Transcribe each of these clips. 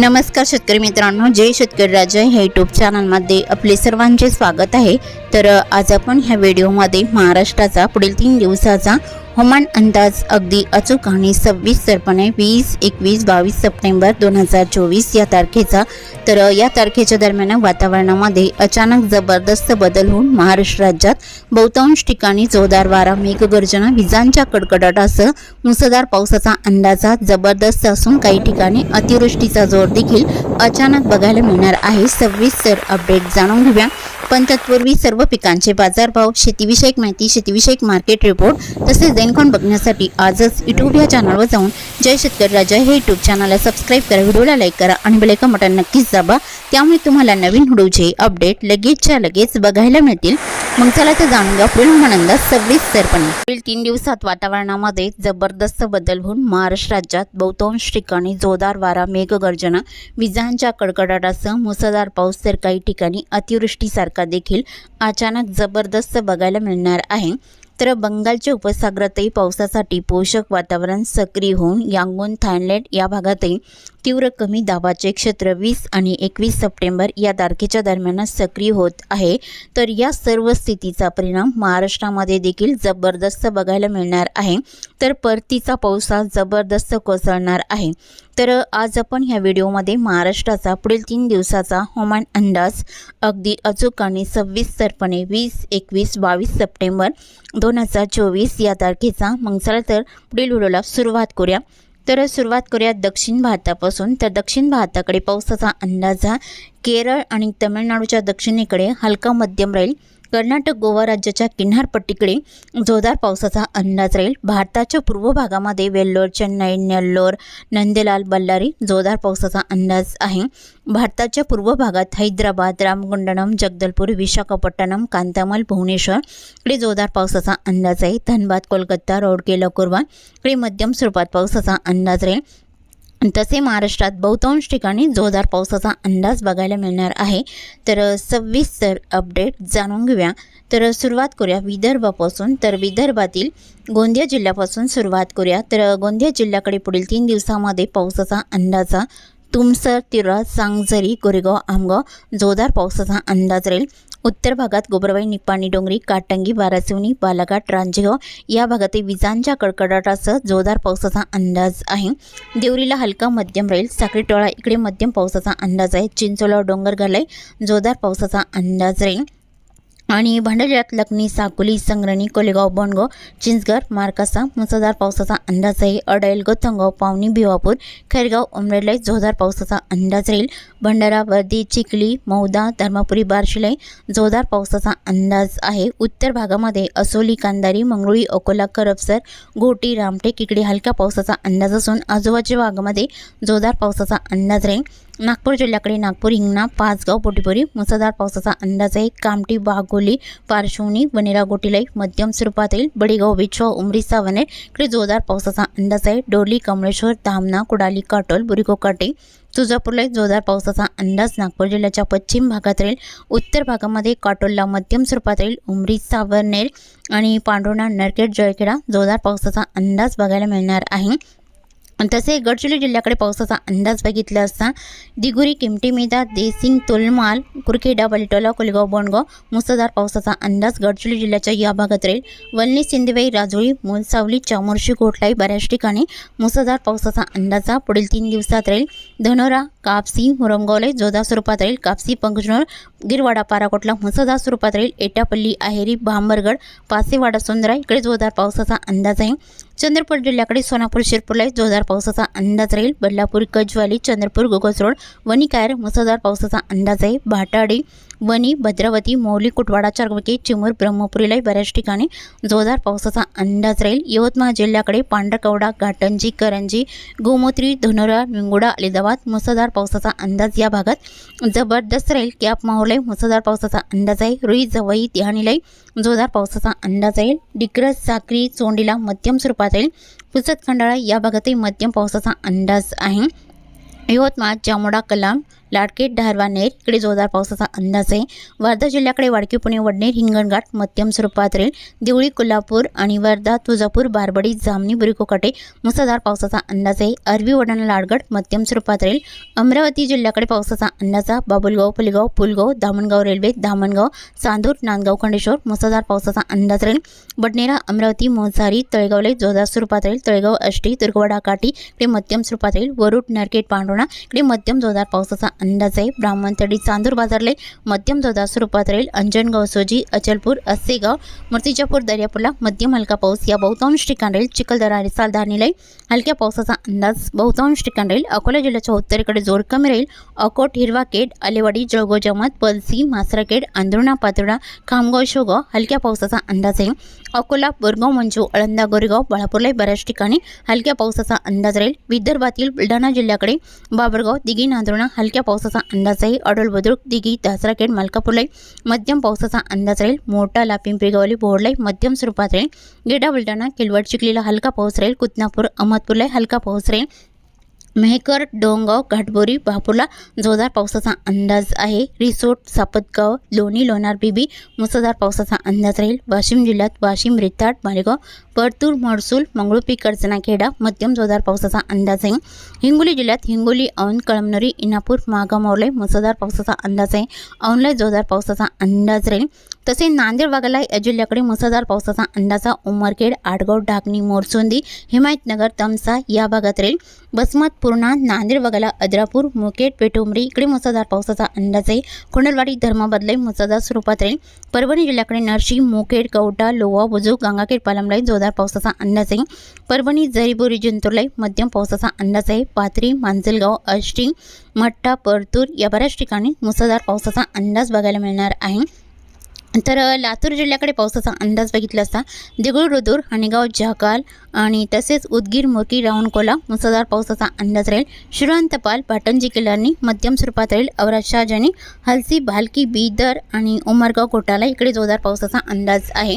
नमस्कार शेतकरी मित्रांनो जय शेतकरी राजा ह्या यूट्यूब चॅनलमध्ये आपले सर्वांचे स्वागत आहे. तर आज आपण ह्या व्हिडिओमध्ये महाराष्ट्राचा पुढील तीन दिवसाचा हवामान अंदाज अगदी अचूक आणि सव्वीसरपणे वीस एकवीस बावीस सप्टेंबर दोन हजार चोवीस या तारखेचा. तर या तारखेच्या दरम्यान वातावरणामध्ये अचानक जबरदस्त बदल होऊन महाराष्ट्र राज्यात बहुतांश ठिकाणी जोरदार वारा मेघगर्जना विजांच्या कडकडाटासह मुसळधार पावसाचा अंदाजा जबरदस्त असून काही ठिकाणी अतिवृष्टीचा जोर देखील अचानक बघायला मिळणार आहे. सविस्तर अपडेट जाणून घेऊया. पण तत्पूर्वी सर्व पिकांचे बाजारभाव शेतीविषयक माहिती शेतीविषयक मार्केट रिपोर्ट तसेच दैनकोन बघण्यासाठी आजच यूट्यूब या चॅनलवर जाऊन जय शेतकरी राजा हे यूट्यूब चॅनलला सबस्क्राईब करा व्हिडिओला लाईक करा आणि बलेका बटन नक्कीच दाबा. त्यामुळे तुम्हाला नवीन व्हिडिओचे अपडेट लगेचच्या लगेच बघायला मिळतील. मग चला तर जाणून घ्या पुढील अंदाज सविस्तरपणे पुढील तीन दिवसात वातावरणामध्ये जबरदस्त बदल होऊन महाराष्ट्र राज्यात बहुतांश ठिकाणी जोरदार वारा मेघगर्जना विजांच्या कडकडाटासह मुसळधार पाऊस तर काही ठिकाणी अतिवृष्टीसारखा देखील अचानक जबरदस्त बघायला मिळणार आहे. तर बंगालच्या उपसागरातही पावसासाठी पोषक वातावरण सक्रिय होऊन यांगून थायलंड या भागातही तीव्र कमी दाबाचे क्षेत्र वीस आणि एकवीस सप्टेंबर या तारखेच्या दरम्यान सक्रिय होत आहे. तर या सर्व स्थितीचा परिणाम महाराष्ट्रामध्ये देखील जबरदस्त बघायला मिळणार आहे. तर परतीचा पाऊस हा जबरदस्त कोसळणार आहे. तर आज आपण ह्या व्हिडिओमध्ये महाराष्ट्राचा पुढील तीन दिवसाचा हवामान अंदाज अगदी अचूक आणि सविस्तरपणे वीस एकवीस बावीस सप्टेंबर दोन हजार चोवीस या तारखेचा. मग चला तर पुढील व्हिडिओला सुरुवात करूया. तर सुरुवात करूया दक्षिण भारतापासून. तर दक्षिण भारताकडे पावसाचा अंदाज हा केरळ आणि तमिळनाडूच्या दक्षिणेकडे हलका मध्यम राहील. कर्नाटक गोवा राज्याच्या किनारपट्टीकडे जोरदार पावसाचा अंदाज राहील. भारताच्या पूर्व भागामध्ये वेल्लोर चेन्नई नेल्लोर नंदेलाल बल्लारी जोरदार पावसाचा अंदाज आहे. भारताच्या पूर्व भागात हैदराबाद रामगुंडनम जगदलपूर विशाखापट्टणम कांतामल भुवनेश्वर इकडे जोरदार पावसाचा अंदाज आहे. धनबाद कोलकाता रोडके कुर्बा इकडे मध्यम स्वरूपात पावसाचा अंदाज राहील. तसे महाराष्ट्रात बहुतांश ठिकाणी जोरदार पावसाचा अंदाज बघायला मिळणार आहे. तर सविस्तर अपडेट जाणून घेऊया. तर सुरुवात करूया विदर्भापासून. तर विदर्भातील गोंदिया जिल्ह्यापासून सुरुवात करूया. तर गोंदिया जिल्ह्याकडे पुढील तीन दिवसामध्ये पावसाचा अंदाजा तुमसर तिरळ सांगझरी कोरेगाव आमगाव जोरदार पावसाचा अंदाज राहील. उत्तर भागात गोबरवाई निपाणी डोंगरी काटंगी बारासिवनी बालाघाट रांजेगाव या भागातील विजांच्या कडकडाटासह जोरदार पावसाचा अंदाज आहे. देवरीला हलका मध्यम राहील. साखरीटोळा इकडे मध्यम पावसाचा अंदाज आहे. चिंचोला डोंगरगाला जोरदार पावसाचा अंदाज राहील. आणि भांडल्यात लखनी साकोली संग्रणी कोलेगाव बोंडगाव चिंचघर मार्कासा मुसळधार पावसाचा अंदाज आहे अडैल गोथंगाव पावनी भिवापूर खैरगाव उमरेडलाई जोरदार पावसाचा अंदाज राहील. भंडारा वर्दी चिखली मौदा धर्मापुरी बारशिलाई जोरदार पावसाचा अंदाज आहे. उत्तर भागामध्ये असोली कांदारी मंगरुळी अकोला करपसर गोटी रामटेक इकडे हलक्या पावसाचा अंदाज असून आजूबाजूच्या भागामध्ये जोरदार पावसाचा अंदाज राहील. नागपूर जिल्ह्याकडे नागपूर हिंगणा पाचगाव पोटीपुरी मुसळधार पावसाचा अंदाज आहे. कामठी बागोली पार्श्वनी वनेरा गोटीलाई मध्यम स्वरूपात येईल बडीगाव बिछवा उमरी सावने इकडे जोरदार पावसाचा अंदाज आहे. डोरली कमळेश्वर धामणा कुडाली काटोल बुरिकोकाटे तुळजापूरला जोरदार पावसाचा अंदाज. नागपूर जिल्ह्याच्या पश्चिम भागात राहील उत्तर भागामध्ये काटोलला मध्यम स्वरूपात राहील उमरी सावरनेर आणि पांडुर्णा नरकेट जळखेडा जोरदार पावसाचा अंदाज बघायला मिळणार आहे. तसे गडचिरोली जिल्ह्याकडे पावसाचा अंदाज बघितला असता दिगुरी किमटी मेदा देसिंग तोलमाल कुरखेडा बलिटोला कोलेगाव बोंडगाव मुसळधार पावसाचा अंदाज गडचिरोली जिल्ह्याच्या या भागात राहील. वल्ली सिंदेवाई राजोळी मोलसावली चामोर्शी कोटलाई बऱ्याच ठिकाणी मुसळधार पावसाचा अंदाजा पुढील तीन दिवसात राहील. धनोरा कापसी मुरमगावले जोधा स्वरूपात राहील. कापसी पंगजनोर गिरवाडा पाराकोटला मुसळधार स्वरूपात राहील. एटापल्ली आहेरी भांबरगड पासेवाडा सुंदरा इकडे जोरदार पावसाचा अंदाज आहे. चंद्रपूर जिल्ह्याकडे सोनापूर शिरपूरला जोरदार पावसाचा अंदाज राहील. बदलापूर कजवाली चंद्रपूर गोगस रोड वणी मुसळधार पावसाचा अंदाज आहे. भाटाडी वणी भद्रावती मौली कुटवाडा चारवके चिमूर ब्रह्मपुरीलाही बऱ्याच ठिकाणी जोरदार पावसाचा अंदाज राहील. यवतमाळ जिल्ह्याकडे पांढरकवडा घाटंजी करंजी गोमूत्री धनोरा विंगुडा अलिदाबाद मुसळधार पावसाचा अंदाज या भागात जबरदस्त राहील. कॅप माहोलाई मुसळधार पावसाचा अंदाज आहे. रुई जवई तिहाणीलाई जोरदार पावसाचा अंदाज राहील. डिग्रज साक्री चोंडीला मध्यम स्वरूपात राहील. पुसत खंडाळा या भागातही मध्यम पावसाचा अंदाज आहे. यवतमाळ जामोडा कलाम लाडकेट धारवानेर इकडे जोरदार पावसाचा अंदाज आहे. वर्धा जिल्ह्याकडे वाडकी पुणे वडनेर हिंगणघाट मध्यम स्वरूपात राहील देवळी कोल्हापूर आणि वर्धा तुळजापूर बारबडी जामणी बुरिकोकाटे मुसळधार पावसाचा अंदाज आहे. अरबी वडाणा लाडगड मध्यम स्वरूपात राहील अमरावती जिल्ह्याकडे पावसाचा अंदाजा बाबुलगाव पुलगाव पुलगाव दामणगाव रेल्वे दामणगाव चांदूर नांदगाव खंडेश्वर मुसळधार पावसाचा अंदाज राहील. बडनेरा अमरावती मोहसारी तळेगावले जोरदार स्वरूपात राहील तळेगाव अष्टी दुर्गवाडा काठी इकडे मध्यम स्वरूपात राहील वरुड नरकेट पांडोणा इकडे मध्यम जोरदार पावसाचा अंदाज आहे ब्राह्मणतडी चांदूर बाजारले मध्यम जोरदार स्वरूपात राहील. अंजनगाव सोजी अचलपूर अस्सेगाव मूर्तिजापूर दर्यापूरला मध्यम हलका पाऊस. या बहुतांश ठिकाण राहील चिखलदरा आणि हलक्या पावसाचा अंदाज. बहुतांश ठिकाण राहील अकोला जिल्ह्याच्या उत्तरेकडे जोर कमी राहील. अकोट हिरवाकेड आलेवाडी जळगाव जमात पलसी मासराकेड अंधरुणा पातोडा खामगाव शोगाव हलक्या पावसाचा अंदाज आहे. अकोला बोरगाव मंजू अळंदा गोरेगाव बाळापूरला बऱ्याच ठिकाणी हलक्या पावसाचा अंदाज राहील. विदर्भातील बुलढाणा जिल्ह्याकडे बाबरगाव दिघी नांदुर्णा हलक्या पावसाचा अंदाज आहे अडोल बुद्रुक दिघी दासराखेड मलकापूरला मध्यम पावसाचा अंदाज राहील. मोठाला पिंपरीगावली बोर्डला मध्यम स्वरूपात राहील. गेडा बुलढाणा किलवट चिखलीला हलका पाऊस राहील. कुतनापूर अहमदपूरला हलका पाऊस राहील. मेहकर डोंगाव घाटबोरी बापुला जोरदार पावसाचा अंदाज आहे. रिसोट सापतगाव लोणी लोणार बिबी मुसळधार पावसाचा अंदाज राहील. वाशिम जिल्ह्यात वाशिम रिताड मालेगाव परतूर महसूल मंगळुपी करचनाखेडा मध्यम जोरदार पावसाचा अंदाज आहे. हिंगोली जिल्ह्यात हिंगोली औंध कळमनुरी इनापूर मागा मुसळधार पावसाचा अंदाज आहे. औंधला जोरदार पावसाचा अंदाज राहील. तसे नांदेड वाघाला या जिल्ह्याकडे मुसळधार पावसाचा अंदाजा उमरखेड आडगाव ढाकणी मोरचोंदी हिमायतनगर तमसा या भागात राहील. बसमत पूर्णा नांदेड वगळा अद्रापूर मुकेट पेठुंबरी इकडे मुसळधार पावसाचा अंदाज आहे. कोंडलवाडी धर्माबदले मुसळधार स्वरूपात राहील परभणी जिल्ह्याकडे नरशी मुखेड कवटा लोवा बुजुक गंगाखेड पालमलाई जोरदार पावसाचा अंदाज आहे. परभणी जरीबोरी जिंतूरलाई मध्यम पावसाचा अंदाज आहे. पाथरी मांजलगाव अष्टी मठ्ठा परतूर या बऱ्याच ठिकाणी मुसळधार पावसाचा अंदाज बघायला मिळणार आहे. तर लातूर जिल्ह्याकडे पावसाचा अंदाज बघितला असता देगूळ रुदूर हणेगाव जहाकाल आणि तसेच उदगीर मोरकी रावणकोला मुसळधार पावसाचा अंदाज राहील. श्रीवंतपाल पाटणजी किल्ल्यांनी मध्यम स्वरूपात राहील. औराज शहाजानी हलसी भालकी बीदर आणि उमरगाव कोटाला इकडे जोरदार पावसाचा अंदाज आहे.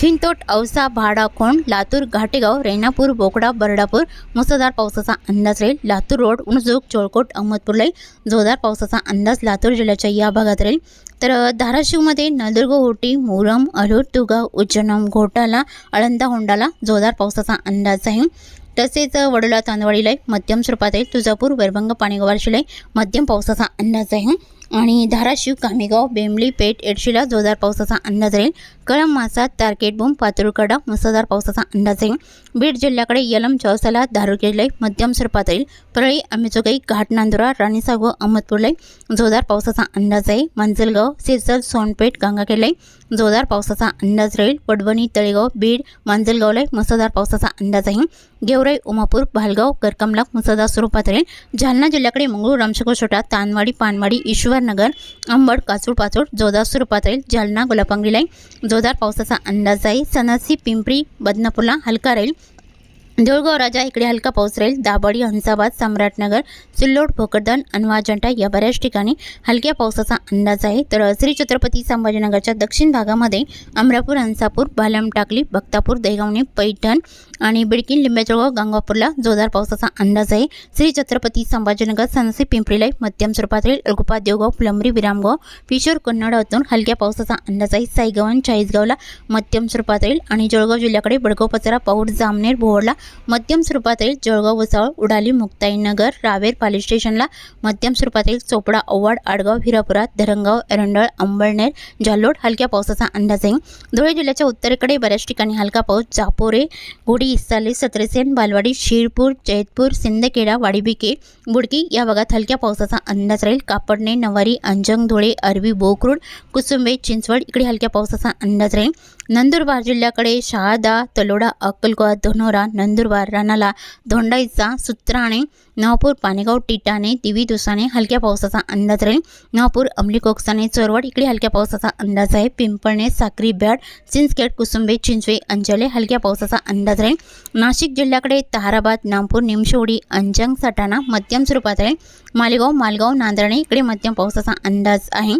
खिंतोट औसा भाडाखोंड लातूर घाटेगाव रेणापूर बोकडा बर्डापूर मुसळधार पावसाचा अंदाज राहील. लातूर रोड उणजूक चोळकोट अहमदपूरलाही जोरदार पावसाचा अंदाज लातूर जिल्ह्याच्या या भागात राहील. तर धाराशिवमध्ये नंदुर्ग ओटी मोरम अलोट तुगाव उज्जैनम घोटाला अळंदा होंडाला जोरदार पावसाचा अंदाज आहे तसेच वडोला तांदवाडीलाही मध्यम स्वरूपात आहे तुळजापूर वैरभंग पाणीगावारशिला मध्यम पावसाचा अंदाज आहे आणि धाराशिव कामेगाव बेंबली पेठ एडशीला जोरदार पावसाचा अंदाज राहील. कळम मासा तारकेटबूम पातुरकडा मुसळधार पावसाचा अंदाज आहे बीड जिल्ह्याकडे यलम चौसाला दारुकेला मध्यम स्वरूपात राहील. परळी आंबेचोगाई घाटनांदुरा व अहमदपूरला जोरदार पावसाचा अंदाज आहे मंजलगाव सिरसल सोनपेठ गंगाखेडला जोरदार पावसाचा अंदाज राहील. वडवणी तळेगाव बीड मांजलगावला मुसळधार पावसाचा अंदाज आहे गेवराई उमापूर भालगाव करकमला मुसळधार स्वरूपात राहील. जालना जिल्ह्याकडे मंगळूर रामशेखर छोटा तानवाडी पानवाडी ईश्वर ईश्वरनगर अंबड कासूर पाचोड जोधा स्वरूपात जालना जालना लाईन जोरदार पावसाचा अंदाज आहे. सनासी पिंपरी बदनापूरला हलका राहील. देऊळगाव राजा इकडे हलका पाऊस राहील. दाभाडी हंसाबाद सम्राटनगर सिल्लोड भोकरदन अनवा अजंठा या बऱ्याच ठिकाणी हलक्या पावसाचा अंदाज आहे. तर श्री छत्रपती संभाजीनगरच्या दक्षिण भागामध्ये अमरापूर हंसापूर बालम टाकली भक्तापूर दहेगावणे पैठण आणि बिडकीन लिंब्याजवळ गंगापूरला जोरदार पावसाचा अंदाज आहे. श्री छत्रपती संभाजीनगर सनसी पिंपरीलाई मध्यम स्वरूपात अलगुपा देवगाव प्लंबरी विरामगाव पिशोर कन्नडातून हलक्या पावसाचा अंदाज आहे. साईगावन चाळीसगावला मध्यम स्वरूपात येईल आणि जळगाव जिल्ह्याकडे बडगाव पचरा पाऊर जामनेर भोवडला मध्यम स्वरूपात येईल जळगाव वसाळ उडाली मुक्ताईनगर रावेर पाली स्टेशनला मध्यम स्वरूपात चोपडा ओवाड आडगाव हिरापुरात धरणगाव एरंडळ अंबळनेर जालोड हलक्या पावसाचा अंदाज आहे. धुळे जिल्ह्याच्या उत्तरेकडे बऱ्याच ठिकाणी हलका पाऊस जापोरे गुढी सत्रसेन सत्रेसेन बालवाडी शिरपूर जैतपूर सिंदखेडा वाडीबिके बुडकी या भागात हलक्या पावसाचा अंदाज राहील. कापडणे नवारी अंजंग धुळे अरबी बोकरूड कुसुंबे चिंचवड इकडे हलक्या पावसाचा अंदाज राहील. नंदुरबार जिल्ह्याकडे शहादा तलोडा अक्कलकोवा धनोरा नंदुरबार रानाला धोंडाईचा सुत्राणे नवापूर पाणेगाव टिटाणे दिवी दुसाने हलक्या पावसाचा अंदाज राहील. नवापूर अमली कोकसाने चोरवड इकडे हलक्या पावसाचा अंदाज आहे. पिंपळणे साक्री बॅड चिंचखेड कुसुंबे चिंचवे अंजले हलक्या पावसाचा अंदाज राहील. नाशिक जिल्ह्याकडे ताराबाद नामपूर निमशोडी अंजंग सटाणा मध्यम स्वरूपात राहील. मालेगाव मालगाव नांदणे इकडे मध्यम पावसाचा अंदाज आहे.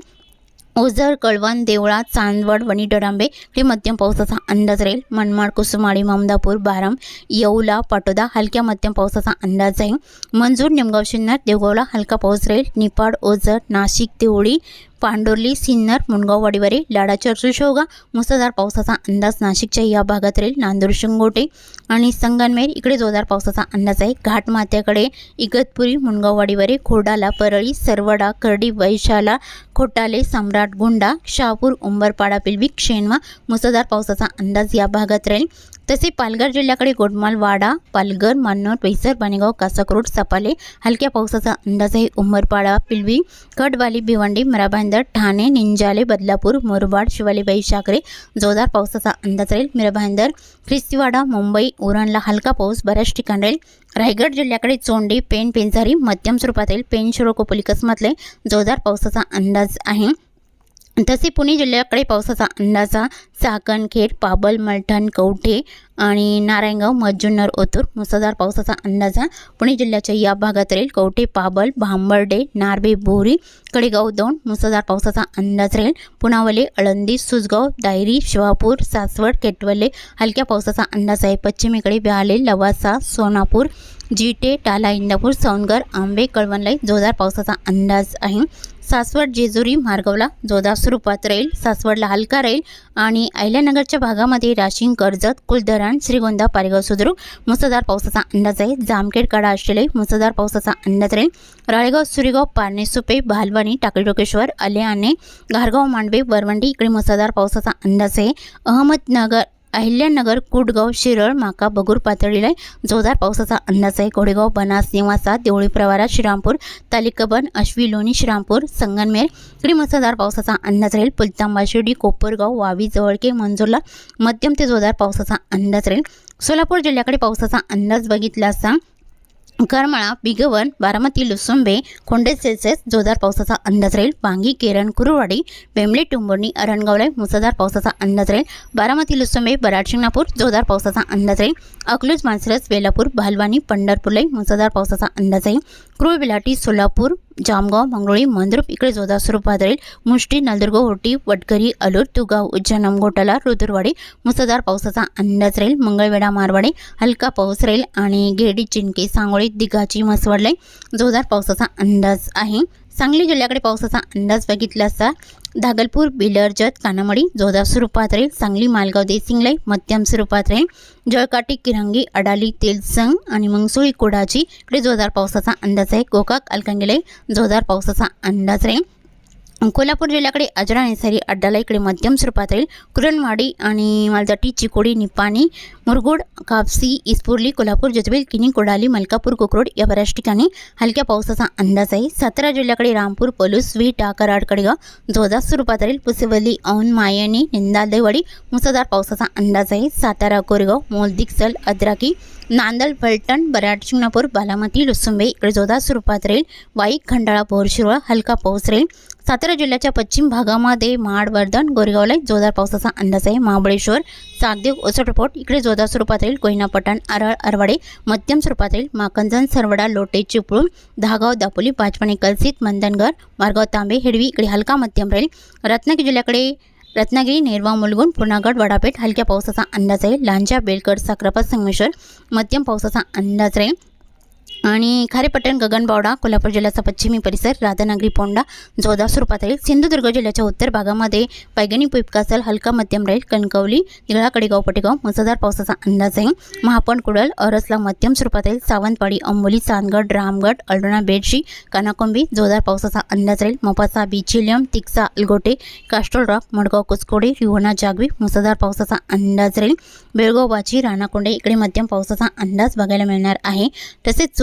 ओझर कळवण देवळा चांदवड वणी डरांबे हे मध्यम पावसाचा अंदाज राहील. मनमाड कुसुमाडी ममदापूर बारम येऊला पाटोदा हलक्या मध्यम पावसाचा अंदाज आहे मंजूर निमगाव शिन्नर देवगावला हलका पाऊस राहील. निपाड ओझर नाशिक देवळी पांडोर्ली सिन्नर मुनगाव वाडीवारी लाडाच्या शेवगा मुसळधार पावसाचा अंदाज नाशिकच्या या भागात राहील नांदूर शिंगोटे आणि संगनमेर इकडे जोरदार पावसाचा अंदाज आहे. घाटमाथ्याकडे इगतपुरी मुनगाव वाडीवारी खोडाला परळी सरवडा करडी वैशाला खोटाले सम्राट गुंडा शहापूर उंबरपाडा पिलवी शेणवा मुसळधार पावसाचा अंदाज या भागात राहील. तसे पालघर जिल्ह्याकडे गोडमालवाडा पालघर मान्नोर पैसर बाणेगाव कासाकरोड सपाले हलक्या पावसाचा अंदाज आहे उंबरपाडा पिलवी कडवाली भिवंडी मराभांदर ठाणे निंजाले बदलापूर मुरबाड शिवालीबाई शाकरे जोरदार पावसाचा अंदाज राहील. मिराभांदर ख्रिस्तीवाडा मुंबई उरणला हलका पाऊस बऱ्याच ठिकाणी राहील. रायगड जिल्ह्याकडे चोंडी पेन पेंझारी मध्यम स्वरूपातील पेन शिरोकोपली कसमतले जोरदार पावसाचा अंदाज आहे. तसे पुणे जिल्ह्याकडे पावसाचा अंदाजा चाकणखेड पाबल मलठण कवठे आणि नारायणगाव मज्जुन्नर ओतूर मुसळधार पावसाचा अंदाजा. पुणे जिल्ह्याच्या या भागात राहील कवठे पाबल भांबर्डे नार्वे बोरी कडेगाव दोन मुसळधार पावसाचा अंदाज राहील. पुनावले आळंदी सुसगाव दायरी शिवापूर सासवड केटवले हलक्या पावसाचा अंदाज आहे. पश्चिमेकडे ब्याले लवासा सोनापूर जिटे टाला इंदापूर सौनगर आंबे कळवणलाई जोरदार पावसाचा अंदाज आहे. सासवड जेजुरी मार्गावला जोरदार स्वरूपात राहील सासवडला हलका राहील आणि अहिल्यानगरच्या भागामध्ये राशिंग कर्जत कुलधरण श्रीगोंदा पारेगाव सुद्रुक मुसळधार पावसाचा अंदाज आहे. जामखेड कडा असलेले मुसळधार पावसाचा अंदाज राहील राळेगाव सुरेगाव पारणे सुपे भालवानी टाकळी आल्याने घारगाव मांडवे वरवंडी इकडे मुसळधार पावसाचा अंदाज आहे. अहमदनगर अहिल्यानगर कुडगाव शिरळ माका बगूर पातळीला जोरदार पावसाचा अंदाज आहे. कोडेगाव बनास निवासा देवळी प्रवारा श्रीरामपूर तालिकबन अश्वी लोणी श्रीरामपूर संगनमेर इकडे मुसळधार पावसाचा अंदाज राहील. पुलतांबा शिर्डी कोपरगाव वावी जवळके मंजूरला मध्यम ते जोरदार पावसाचा अंदाज राहील. सोलापूर जिल्ह्याकडे पावसाचा अंदाज बघितला असता करमाळा बिगवन बारामती लुसुंबे खोंडे जोरदार पावसाचा अंदाज राहील. वांगी केरण कुरुवाडी बेंबले टुंबोर्णी अरणगावला मुसळधार पावसाचा अंदाज राहील. बारामती लुसुंबे बराड शिंगणापूर जोरदार पावसाचा अंदाज राहील. अकलूज मानसरस वेलापूर भालवानी पंढरपूरला मुसळधार पावसाचा अंदाज आहे क्रूळ बिलाटी सोलापूर जामगाव मंगळोळी मंद्रुप इकडे जोरदार स्वरूपात राहील मुष्टी नलदुर्ग होटी वटकरी अलूर तुगाव उज्जैन घोटाला रुदुरवाडी मुसळधार पावसाचा अंदाज राहील. मंगळवेढा मारवाडे हलका पाऊस राहील आणि गेडी चिंके सांगोळी दिघाची मसवडले जोरदार पावसाचा अंदाज आहे. सांगली जिल्ह्याकडे पावसाचा अंदाज बघितला असता धागलपूर बिलरजत कानामडी जोरदार स्वरूपात राहील. सांगली मालगाव देसिंगलाई मध्यम स्वरूपात राहील. जळकाटी किरंगी अडाली तेलसंग आणि मंगसुळी कोडाची इकडे जोरदार पावसाचा अंदाज आहे. गोकाक अलकांगेलाई जोरदार पावसाचा अंदाज राहील. कोल्हापूर जिल्ह्याकडे अजरा नेसारी अड्डाला इकडे मध्यम स्वरूपात राहील कुरणवाडी आणि मालदाटी चिकोडी निपाणी मुरगुड कापसी इस्पुर्ली कोल्हापूर जजबेल किनी कोडाली मलकापूर कोकरोड या बऱ्याच ठिकाणी हलक्या पावसाचा अंदाज आहे. सातारा जिल्ह्याकडे रामपूर पलूस विटा कराड कडेगाव जोरदार स्वरूपात राहील पुसेवली औन मायणी निंदादेवाडी मुसळधार पावसाचा अंदाज आहे. सातारा कोरेगाव मोलदिक्सल अद्राकी नांदल फलटण बराड शिंगणापूर बालामती लुसुंबे इकडे जोरदार स्वरूपात राहील वाईक खंडाळा पोरशिरोळ हलका पाऊस राहील सातारा जिल्ह्याच्या पश्चिम भागामध्ये माड वर्धन गोरेगावला जोरदार पावसाचा अंदाज आहे. महाबळेश्वर सागदेव ओसटपोट इकडे जोरदार स्वरूपात राहील कोयना पठाण आरळ अरवाडे मध्यम स्वरूपात राहील माकंजन सरवडा लोटे चिपळूण दहागाव दापोली पाचपणे कलसित मंदनगर मारगाव तांबे हिडवी इकडे हलका मध्यम राहील रत्नागिरी जिल्ह्याकडे रत्नागिरी नेरवा मुलगुण पुनागड वडापेठ हलक्या पावसाचा अंदाज आहे. लांजा बेलकड साक्रापात संगमेश्वर मध्यम पावसाचा अंदाज राहील. आणि खारेपट्टण गगनबावडा कोल्हापूर जिल्ह्याचा पश्चिमी परिसर राधानगरी पोंडा जोरदार स्वरूपात राहील सिंधुदुर्ग जिल्ह्याच्या उत्तर भागामध्ये वैज्ञानिक पुपकासल हलका मध्यम राहील कणकवली निळा कडेगाव पटेगाव मुसळधार पावसाचा अंदाज आहे. महापण कुडल अरसला मध्यम स्वरूपात राहील सावंतवाडी अंबोली चांदगड रामगड अल्डोणा बेडशी कानाकोंबी जोरदार पावसाचा अंदाज राहील. मोपासा बिचिलियम तिक्सा अलगोटे कास्टोल रॉक मडगाव कुचकोडे रिवणा जागवी मुसळधार पावसाचा अंदाज राहील. बेळगाव वाची राणाकोंडे इकडे मध्यम पावसाचा अंदाज बघायला मिळणार आहे. तसेच